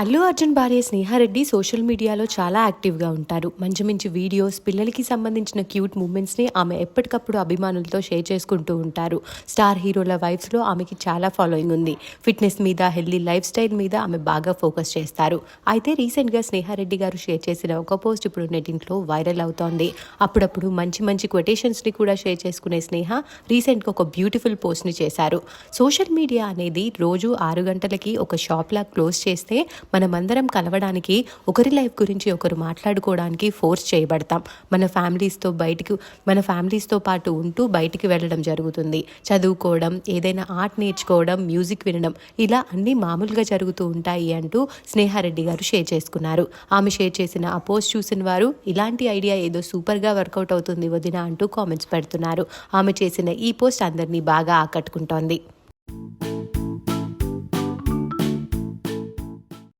అల్లు అర్జున్ భార్య స్నేహారెడ్డి సోషల్ మీడియాలో చాలా యాక్టివ్గా ఉంటారు. మంచి మంచి వీడియోస్ పిల్లలకి సంబంధించిన క్యూట్ మూమెంట్స్ని ఆమె ఎప్పటికప్పుడు అభిమానులతో షేర్ చేసుకుంటూ ఉంటారు. స్టార్ హీరోల వైఫ్స్లో ఆమెకి చాలా ఫాలోయింగ్ ఉంది. ఫిట్నెస్ మీద హెల్దీ లైఫ్ స్టైల్ మీద ఆమె బాగా ఫోకస్ చేస్తారు. అయితే రీసెంట్గా స్నేహారెడ్డి గారు షేర్ చేసిన ఒక పోస్ట్ ఇప్పుడు నెటింట్లో వైరల్ అవుతోంది. అప్పుడప్పుడు మంచి మంచి కొటేషన్స్ని కూడా షేర్ చేసుకునే స్నేహ రీసెంట్గా ఒక బ్యూటిఫుల్ పోస్ట్ని చేశారు. సోషల్ మీడియా అనేది రోజు ఆరు గంటలకి ఒక షాప్లా క్లోజ్ చేస్తే మనమందరం కలవడానికి ఒకరి లైఫ్ గురించి ఒకరు మాట్లాడుకోవడానికి ఫోర్స్ చేయబడతాం. మన ఫ్యామిలీస్తో బయటికి మన ఫ్యామిలీస్తో పాటు ఉంటూ బయటికి వెళ్ళడం జరుగుతుంది. చదువుకోవడం ఏదైనా ఆర్ట్ నేర్చుకోవడం మ్యూజిక్ వినడం ఇలా అన్నీ మామూలుగా జరుగుతూ ఉంటాయి అంటూ స్నేహారెడ్డి గారు షేర్ చేసుకున్నారు. ఆమె షేర్ చేసిన ఆ పోస్ట్ చూసిన వారు ఇలాంటి ఐడియా ఏదో సూపర్గా వర్కౌట్ అవుతుంది వదిన అంటూ కామెంట్స్ పెడుతున్నారు. ఆమె చేసిన ఈ పోస్ట్ అందరినీ బాగా ఆకట్టుకుంటోంది.